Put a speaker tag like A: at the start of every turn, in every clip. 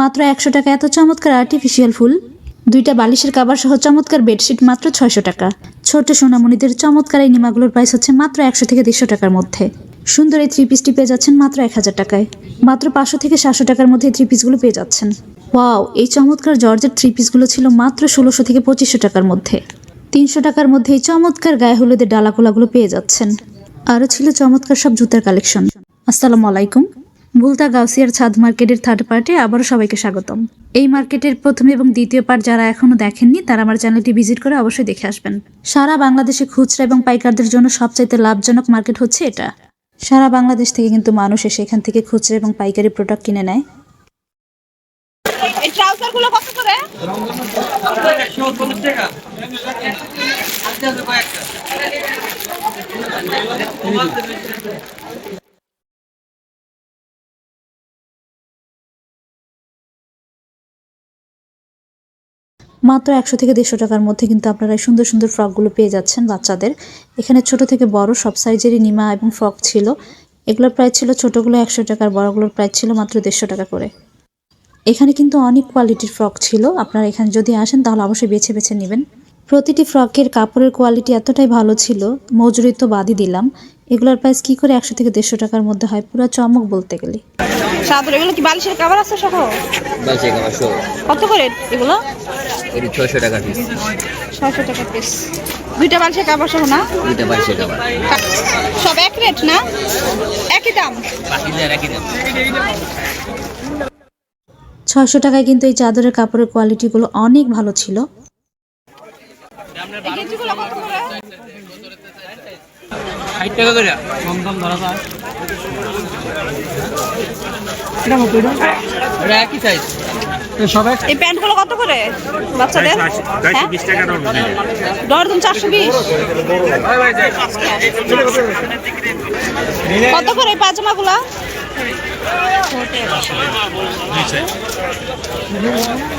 A: মাত্র একশো টাকা। এত চমৎকার আর্টিফিশিয়াল ফুল। দুইটা বালিশের কাবার সহ চমৎকার বেডশিট মাত্র ছয়শো টাকা। ছোট সোনামণিদের চমৎকার এই নিমাগুলোর প্রাইস হচ্ছে মাত্র একশো থেকে দেড়শো টাকার মধ্যে। সুন্দর এই থ্রি পিসটি পেয়ে যাচ্ছেন মাত্র এক হাজার টাকায়। মাত্র পাঁচশো থেকে সাতশো টাকার মধ্যে এই থ্রি পিসগুলো পেয়ে যাচ্ছেন। ওয়াও এই চমৎকার জর্জের থ্রি পিসগুলো ছিল মাত্র ষোলোশো থেকে পঁচিশশো টাকার মধ্যে। তিনশো টাকার মধ্যে এই চমৎকার গায়ে হলুদের ডালাকোলাগুলো পেয়ে যাচ্ছেন। আরও ছিল চমৎকার সব জুতার কালেকশন আসসালামু আলাইকুম। ভুলতা গাউসিয়ার ছাদ মার্কেটের থার্ড পার্টে আবারও সবাইকে স্বাগতম। এই মার্কেটের প্রথম এবং দ্বিতীয় পার্ট যারা এখনও দেখেননি, তারা আমার চ্যানেলটি ভিজিট করে অবশ্যই দেখে আসবেন। সারা বাংলাদেশে খুচরা এবং পাইকারদের জন্য সবচাইতে লাভজনক মার্কেট হচ্ছে এটা। সারা বাংলাদেশ থেকে কিন্তু মানুষ এসে এখান থেকে খুচরা এবং পাইকারি প্রোডাক্ট কিনে নেয়। মাত্র একশো থেকে দেড়শো টাকার মধ্যে কিন্তু আপনারা এই সুন্দর সুন্দর ফ্রকগুলো পেয়ে যাচ্ছেন বাচ্চাদের। এখানে ছোট থেকে বড় সব সাইজেরই নিমা এবং ফ্রক ছিল। এগুলোর প্রাইস ছিল ছোটগুলো একশো টাকার, বড়গুলোর প্রাইস ছিল মাত্র দেড়শো টাকা করে। এখানে কিন্তু অনেক কোয়ালিটির ফ্রক ছিল। আপনারা এখানে যদি আসেন তাহলে অবশ্যই বেছে বেছে নেবেন। প্রতিটি ফ্রকের কাপড়ের কোয়ালিটি এতটাই ভালো ছিল, মজুরি তো বাদই দিলাম। এগুলোর প্রাইস কি করে একশো থেকে দেড়শো টাকার মধ্যে হয়? পুরো চমক বলতে গেলে।
B: সাদর এগুলো কি বালিশের কাভার আছে সহ?
C: বালছে কামার শো
B: কত করে এগুলো?
C: এটি ছয়শো টাকা পিস
B: ছয়শো টাকা পিস দুইটা বালিশের কাভার সহ না?
C: দুইটা বালছে কামার
B: কা- সব এক রেট না? একই দাম?
A: ছয়শো টাকায় কিন্তু এই চাদরের কাপড়ের কোয়ালিটিগুলো অনেক ভালো ছিল।
B: এই গেঞ্জিগুলো কত করে?
C: ষাট টাকা করে। এটা একই সাইজ
B: এই প্যান্টগুলো কত করে? বাচ্চাদের? হ্যাঁ? দরজন চারশো বিশ? কত করে এই পাজামাগুলো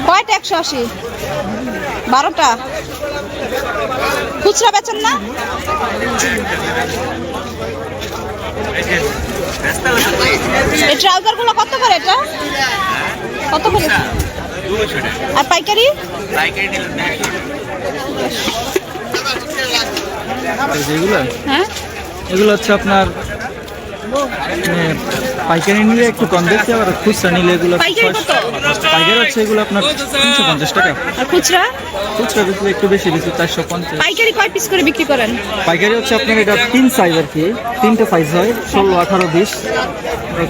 B: কয়টা একশো আশি? বারোটা? খুচরা বেচেন না? এই ট্রাউজারগুলো কত করে এটা? কত করে? আর পাইকারি?
D: যেগুলো
B: হ্যাঁ?
D: এগুলো হচ্ছে আপনার পাইকারি নিলে একটু কম বেশি আবার খুচরা নিলে এগুলো
B: পাইকারি
D: হচ্ছে এগুলো আপনার তিনশো পঞ্চাশ টাকা।
B: আর খুচরা?
D: খুচরা বেশি একটু বেশি বেশি চারশো পঞ্চাশ।
B: পাইকারি কয় পিস করে বিক্রি করেন?
D: পাইকারি হচ্ছে আপনার এটা তিন সাইজ আর কি তিনটে সাইজ হয় ষোলো আঠারো বিশ।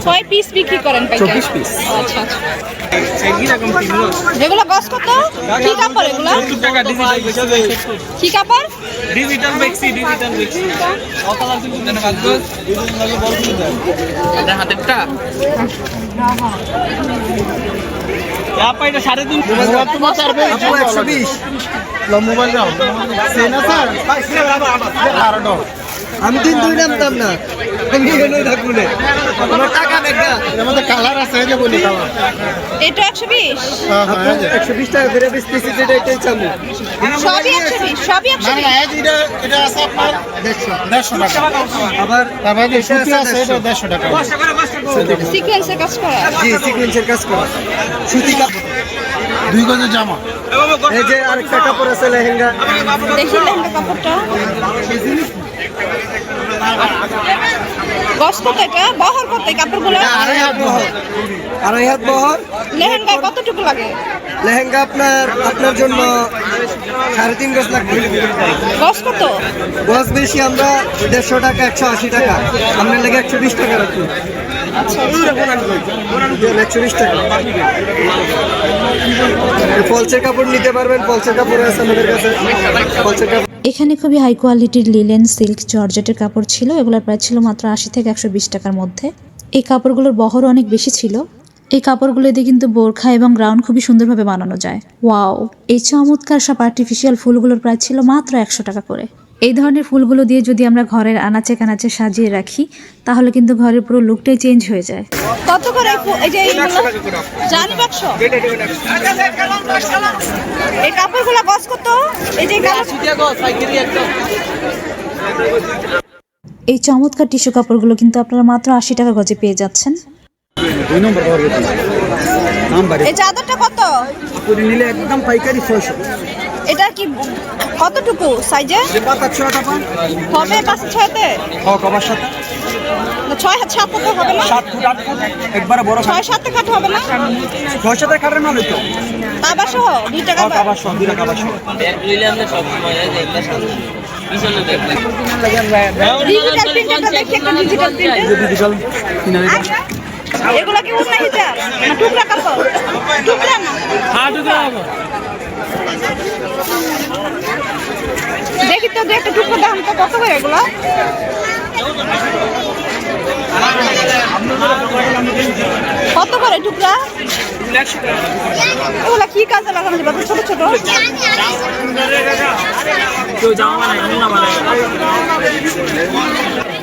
B: কয় পিস বিক্রি করেন
D: চব্বিশ পিস
B: আচ্ছা আচ্ছা। এগুলো গস কত? কি কাপড় এগুলো? কি কাপড়?
D: ডিজিটাল বেক্সি ডিজিটাল বেক্সি
C: হাতেরটা
D: সাড়ে তিন
E: একশো বিশ মোবাইল আমি তিন দুই নামতাম না আমি এখানে থাকব না আমার টাকা দেখা
F: আমাদের কালার আছে যে বলি কালার।
B: এটা একশো বিশ?
E: একশো বিশ টাকা করে বেচতেছি যেটা এটাই চাবো।
B: সবই একশো বিশ সবই একশো
F: না
B: বিশ।
F: না এই যে এটা- এটা আছে আপনার দেড়শো দেড়শো টাকা।
E: আবার
F: তারপরে যে সুতি আছে এটা দেড়শো। টাকা।
B: সিকোয়েন্সের কাজ করা।
E: জি সিকুয়েন্সের কাজ করা। সুতি কাপড়।
F: দুই গজের জামা।
E: এই যে আরেকটা কাপড় আছে লেহেঙ্গা।
B: দেখি লেহেঙ্গা কাপড়টা। গস কত এটা বহর কত এই কাপড়গুলো
E: আড়াই হাত বহর। আড়াই হাত বহর।
B: লেহেঙ্গায় কতটুকু লাগে?
E: লেহেঙ্গা আপনার আপনার জন্য সাড়ে তিন গজ লাগবে।
B: গস কত?
E: গজ বেশি আমরা দেড়শো টাকা একশো আশি টাকা। আপনার লেগে একশো বিশ টাকা রাখুন। একশো বিশ টাকা। ফলসের কাপড় নিতে পারবেন ফলসের কাপড় আছে আমাদের কাছে। ফলসের কাপড়
A: এখানে খুবই হাই কোয়ালিটির লিলেন সিল্ক জর্জেটের কাপড় ছিল। এগুলোর প্রায় ছিল মাত্র আশি থেকে একশো বিশ টাকার মধ্যে। এই কাপড়গুলোর বহর অনেক বেশি ছিল। এই কাপড়গুলো দিয়ে কিন্তু বোরখা এবং গ্রাউন্ড খুবই সুন্দরভাবে বানানো যায়। ওয়াও এই চমৎকার সব আর্টিফিশিয়াল ফুলগুলোর প্রায় ছিল মাত্র একশো টাকা করে। এই ধরনের ফুলগুলো দিয়ে যদি আমরা ঘরের আনাচে কানাচে সাজিয়ে রাখি তাহলে কিন্তু ঘরের পুরো লুকটাই চেঞ্জ হয়ে যায়।
B: কত করে এই যে এইগুলো? জানি বাক্স? এই কাপড়গুলো গস কত? এই যে কাপড়
A: এই চমৎকার টিস্যু কাপড়গুলো কিন্তু আপনারা মাত্র আশি টাকা গজে পেয়ে যাচ্ছেন।
D: দুই নম্বর
B: এই চাদরটা কত?
E: করে নিলে একদম পাইকারি ছয়শো।
B: এটা কি কতটুকু সাইজে হবে পাঁচ ছয়তে?
E: হক সাথে
B: ছয় হাত সাত হাতে হবে না?
E: সাত ফুট আট ফুট একবারে বড়
B: ছয় সাতে হবে না?
E: ছয় সাথে কাটার মাল হইতো।
B: কাবা সহ দুই টাকা
E: হক আবার দুই টাকা আবার সব
B: ডিজিটাল প্রিন্টারটা দেখি একটা ডিজিটাল প্রিন্টার
E: ডিজিটাল কিনে
B: এগুলো কি উন্না হিজাব? না টুকরা কাপড়? টুকরা না?
D: হ্যাঁ টুকরা হবে
B: দেখি তো একটা টুকরো দাম তো কত করে এগুলো? কত করে টুকরা? এগুলো কি কাজে লাগানো যাবে ছোট ছোট।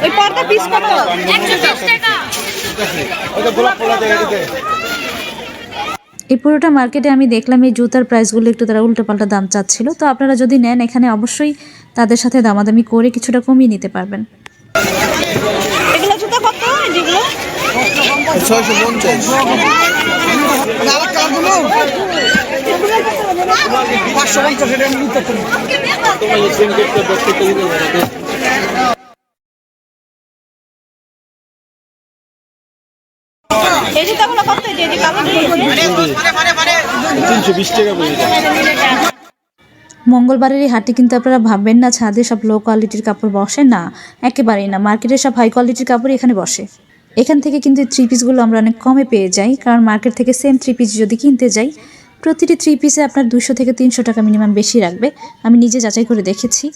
B: ওই পর্দা পিস কত?
A: এই পুরোটা মার্কেটে আমি দেখলাম এই জুতার প্রাইসগুলো একটু তারা উল্টোপাল্টা দাম চাচ্ছিল। তো আপনারা যদি নেন এখানে অবশ্যই তাদের সাথে দামাদামি করে কিছুটা কমিয়ে নিতে পারবেন।
B: এগুলো জুতো কত? যেগুলো?
E: ছয়শো পঞ্চাশ।
A: মঙ্গলবারের এই হাটে কিন্তু আপনারা ভাববেন না, ছাদে সব লো কোয়ালিটির কাপড় বসে। না, একেবারেই না, মার্কেটে সব হাই কোয়ালিটির কাপড় এখানে বসে। এখান থেকে কিন্তু থ্রি পিসগুলো আমরা অনেক কমে পেয়ে যাই, কারণ মার্কেট থেকে সেম থ্রি পিস যদি কিনতে যাই, প্রতিটি থ্রি পিসে আপনার দুশো থেকে তিনশো টাকা মিনিমাম বেশি রাখবে। আমি নিজে যাচাই করে দেখেছি।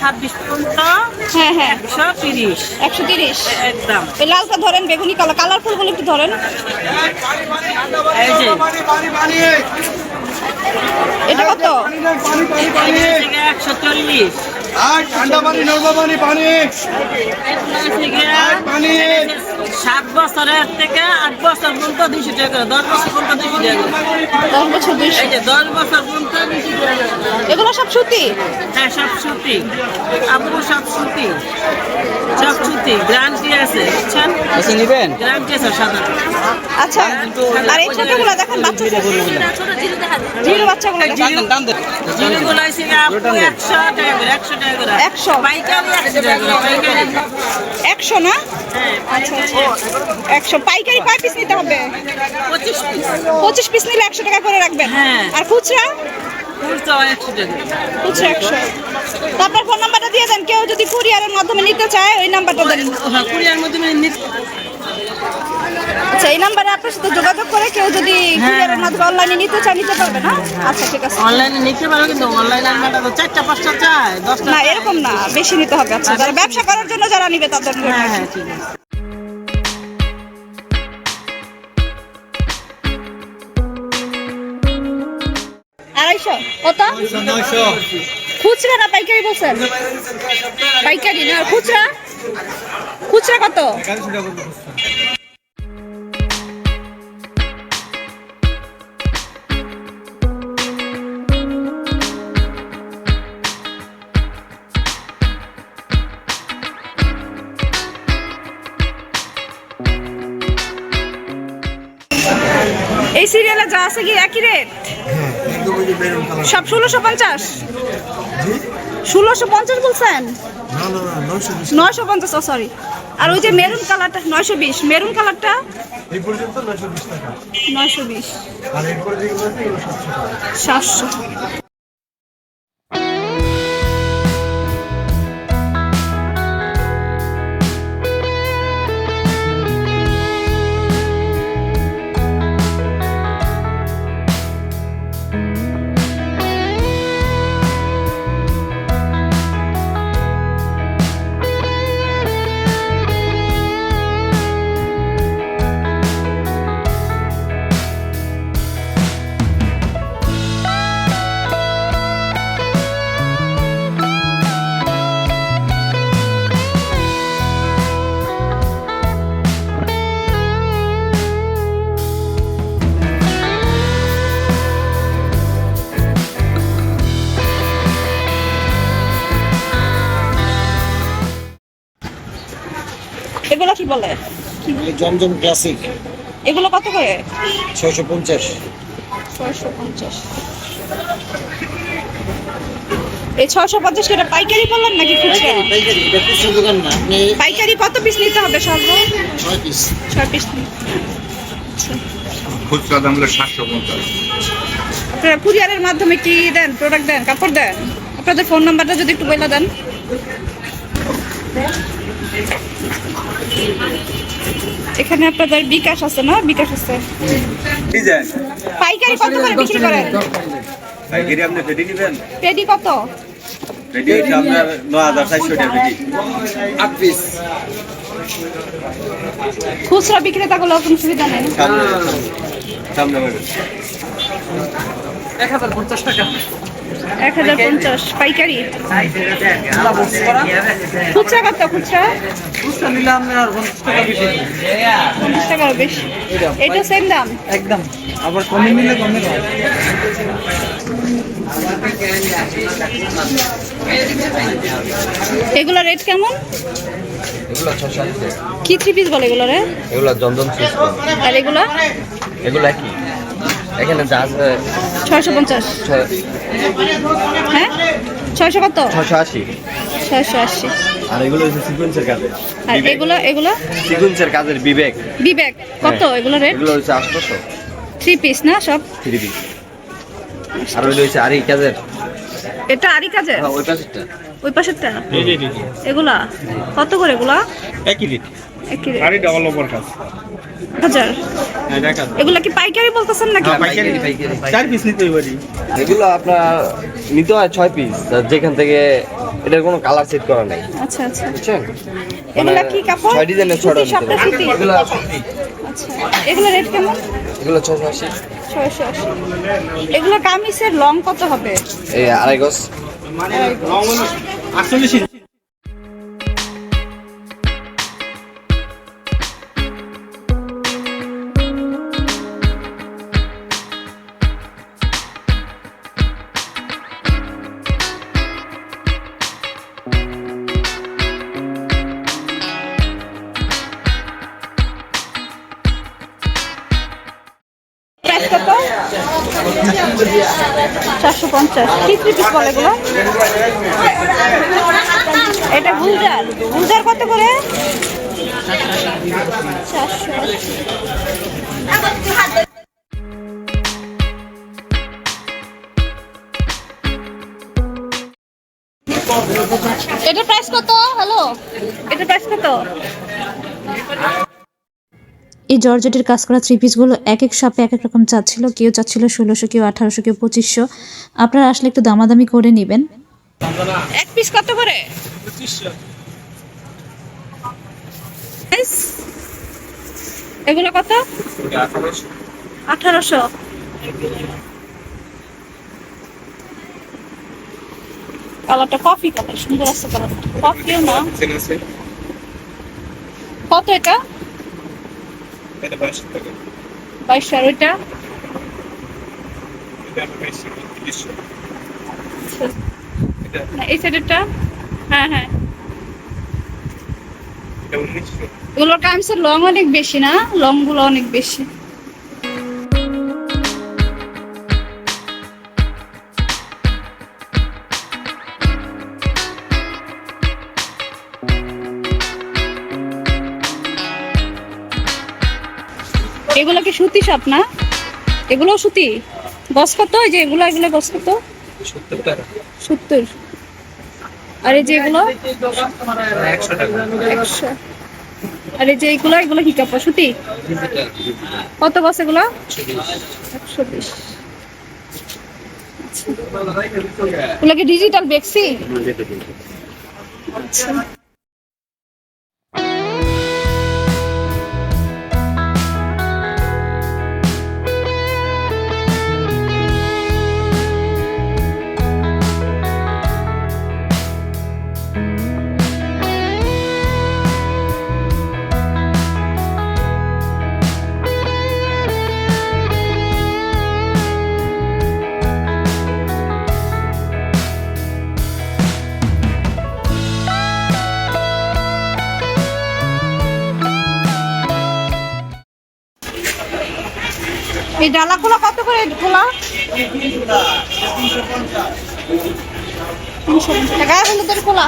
G: ছাব্বিশ পর্যন্ত
B: হ্যাঁ হ্যাঁ।
G: একশো তিরিশ।
B: একশো তিরিশ।
G: একদম।
B: এই লালটা ধরেন বেগুনি কালার কালারফুলগুলো একটু ধরেন। এটা কত?
G: একশো চল্লিশ।
F: ঠান্ডা পানি নর্মা পানি পানি পানি
G: সাত বছরের থেকে আট বছর পর্যন্ত দুইশো টাকা করে দশ বছর পর্যন্ত দুইশো টাকা করে।
B: দশ বছর দুইশো
G: এই যে দশ বছর পর্যন্ত দুইশো টাকা
B: এগুলো সব সুতি?
G: হ্যাঁ সব সুতি। সব সুতি। সব সুতি। গ্যারান্টি আছে বুঝছেন?
C: আচ্ছা নেবেন?
G: গ্যারান্টি আছে সাদা
B: আচ্ছা আর এই ছোটগুলো দেখেন বাচ্চা জিরো বাচ্চাগুলো দেখেন।
G: জিরোগুলো আছে আপু একশো টাকা করে একশো টাকা করে।
B: একশো।
G: পাইকারি একশো টাকা করে
B: একশো না?
G: হ্যাঁ
B: আচ্ছা একশো পাইকারি কয় পিস নিতে হবে?
G: পঁচিশ পিস
B: নিলে একশো টাকা করে রাখবেন?
G: হ্যাঁ।
B: আর খুচরা?
G: একশো
B: আপনার ফোন নাম্বারটা দিয়ে দেন কেউ যদি কুরিয়ারের মাধ্যমে নিতে চায় ওই নাম্বারটা দেন।
G: হ্যাঁ
B: আচ্ছা এই নাম্বারে আপনার সাথে যোগাযোগ করে কেউ যদি কুরিয়ারের মাধ্যমে অনলাইনে নিতে চায় নিতে পারবে না? আচ্ছা ঠিক আছে।
G: অনলাইনে নিতে পারো কিন্তু অনলাইনে আনবাটা তো চারটা পাঁচটা চায় দশটা
B: না এরকম না বেশি নিতে হবে। আচ্ছা যারা ব্যবসা করার জন্য যারা নিবে তাদের জন্য।
G: হ্যাঁ হ্যাঁ ঠিক আছে।
B: আড়াইশো কত? খুচরা না পাইকারি বলছেন? পাইকারি না খুচরা? খুচরা কত? এই সিরিয়ালে যা আছে কি একই রেট সব ষোলোশো পঞ্চাশ? ষোলোশো পঞ্চাশ বলছেন? নয়শো পঞ্চাশ ও সরি আর ওই যে মেরুন কালারটা নয়শো বিশ। মেরুন কালারটা? নয়শো বিশ সাতশো। দেখি
E: জমজম ক্লাসিক।
B: এগুলো কত করে?
E: ছয়শো পঞ্চাশ।
B: ছয়শো পঞ্চাশ। এই ছয়শো পঞ্চাশ করে পাইকারি বললেন নাকি খুচরা পাইকারি কত পিস নিতে হবে সর্ব?
E: ছয় পিস
B: ছয় পিস
F: খুচরা দাম হলো সাতশো পঞ্চাশ।
B: আপনারা কুরিয়ারের মাধ্যমে কি দেন প্রোডাক্ট দেন কাপড় দেন? আপনাদের ফোন নাম্বারটা যদি একটু বলে দেন। এখানে আপনাদের বিকাশ আছে না? বিকাশ আছে। পাইকারি কত করে বিক্রি করেন?
H: পাইকারি আপনি পেটি নেবেন?
B: পেডি কত?
H: পেটি হচ্ছে আপনার ন হাজার চারশো টাকা পেটি। আট পিস।
B: খুচরা বিক্রেতা গুলো কোনো সুবিধা নেই?
H: সামনে সামনে পাবেন
B: এক হাজার পঞ্চাশ পাইকারি। খুচরা কত খুচরা?
D: খুচরা নিলে আপনার পঞ্চাশ টাকা বেশি
B: পঞ্চাশ টাকার বেশি। এটা সেম দাম।
D: একদম। আবার কমে নিলে কমে
B: এগুলো রেট কেমন? কি থ্রি পিস বলে এগুলো রে?
C: এগুলো সিস্টেম
B: আর এগুলো?
C: এগুলো কি এখানে যা আছে
B: ছয়শো পঞ্চাশ। হ্যাঁ? ছয়শো কত?
C: ছশো আশি।
B: ছয়শো আশি।
H: আর এগুলো হচ্ছে সিকোয়েন্সের কাজের
B: আর এগুলো এগুলো?
H: সিকোয়েন্সের কাজের বিবেক।
B: বিবেক। কত এগুলো রেট
H: এগুলো হচ্ছে আটশোশো
B: থ্রি পিস না সব?
H: থ্রি পিস আর ওইগুলো হচ্ছে আরি কাজের।
B: এটা আরই কাজের?
C: হ্যাঁ ওই পাশেরটা।
B: ওই পাশেরটা? এগুলা? কত করে এগুলা?
D: একই রেট
B: একই rate?
D: আরে ডবল ওভার কাজ
B: হাজার?
D: হ্যাঁ দেখা
B: এগুলা কি পাইকারি বলতেছেন নাকি?
C: পাইকারি পাইকারি।
D: চার পিস নিতে পারি
H: এগুলো আপনার নিতে হয় ছয় পিস যেখান থেকে এটার কোনো কালার সেট করা নাই।
B: আচ্ছা আচ্ছা।
H: বুঝছেন?
B: এগুলা কি কাপড়?
H: ছয় ডিজাইনের ছয়টা এগুলো
B: আচ্ছা এগুলো রেট কেমন?
H: এগুলো ছশো আশি।
B: ছয়শো আশি। এগুলো কামিজের লং কত হবে?
H: এই আড়াই গজ।
D: আটচল্লিশ ইঞ্চি।
B: কি পিস বলে এগুলো? এটা গুলজার। গুলজার কত করে? চারশো এটা প্রাইস কত? হ্যালো এটা প্রাইস কত?
A: এই জর্জেটের কাজ করা থ্রি পিসগুলো এক এক শপে এক এক রকম চাচ্ছিল। কেউ চাচ্ছিল ষোলোশো কেউ আঠারোশো কেউ পঁচিশশো। আপনারা আসলে একটু দামাদামি করে নেবেন।
B: এক পিস কত করে? এগুলো কত? আঠারোশো। কালারটা কফি কালার সুন্দর আছে কালারটা কফিও না। কত এটা? বাইশশো আর ওইটা? না এই সাইডেরটা? হ্যাঁ হ্যাঁ। এগুলোর কামিজের লং অনেক বেশি না? লংগুলো অনেক বেশি। সুতি সাপ না? এগুলো সুতি? গছ কত? এই যে এগুলো এগুলো গছ কত?
C: সত্তর
B: আর এই যে এগুলো?
C: একশো।
B: আর এই যে এগুলো এগুলো কি কাপড়? সুতি? কত গছ এগুলো? একশো বিশ। আচ্ছা। এগুলো কি ডিজিটাল বেক্সি আচ্ছা। এই ডালাগুলো কত করে খোলা? তিনশো পঞ্চাশ। টাকা খোলা।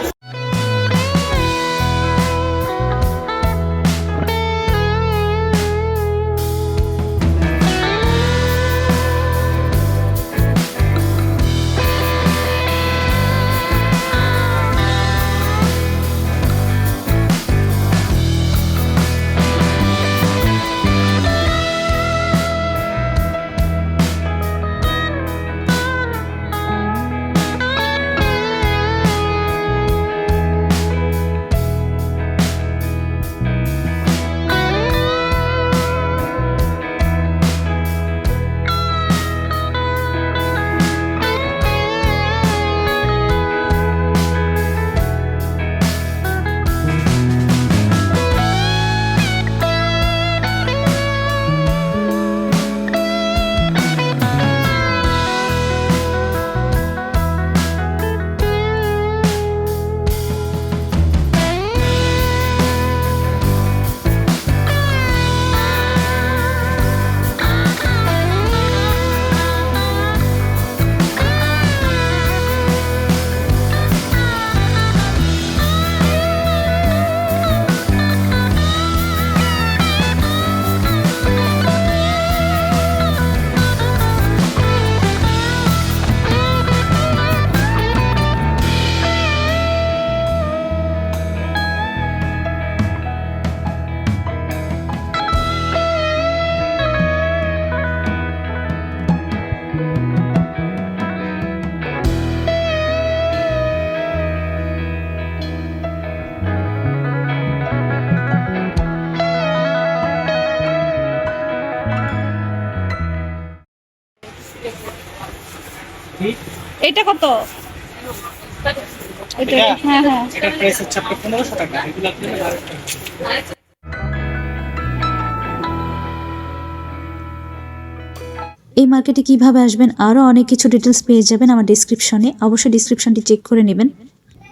B: এটা কত? হ্যাঁ হ্যাঁ।
D: এটা প্রাইস হচ্ছে আপনার পনেরোশো টাকা। এগুলো আপনি
A: এই মার্কেটে কীভাবে আসবেন আরও অনেক কিছু ডিটেলস পেয়ে যাবেন আমার ডিসক্রিপশনে অবশ্যই ডিসক্রিপশনটি চেক করে নেবেন।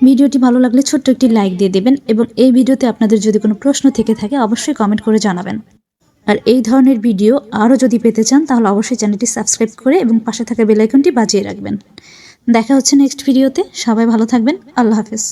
A: ভিডিওটি ভালো লাগলে ছোট্ট একটি লাইক দিয়ে দেবেন এবং এই ভিডিওতে আপনাদের যদি কোনো প্রশ্ন থেকে থাকে অবশ্যই কমেন্ট করে জানাবেন। আর এই ধরনের ভিডিও আরও যদি পেতে চান তাহলে অবশ্যই চ্যানেলটি সাবস্ক্রাইব করে এবং পাশে থাকা বেলাইকনটি বাজিয়ে রাখবেন। দেখা হচ্ছে নেক্সট ভিডিওতে সবাই ভালো থাকবেন। আল্লাহ হাফেজ।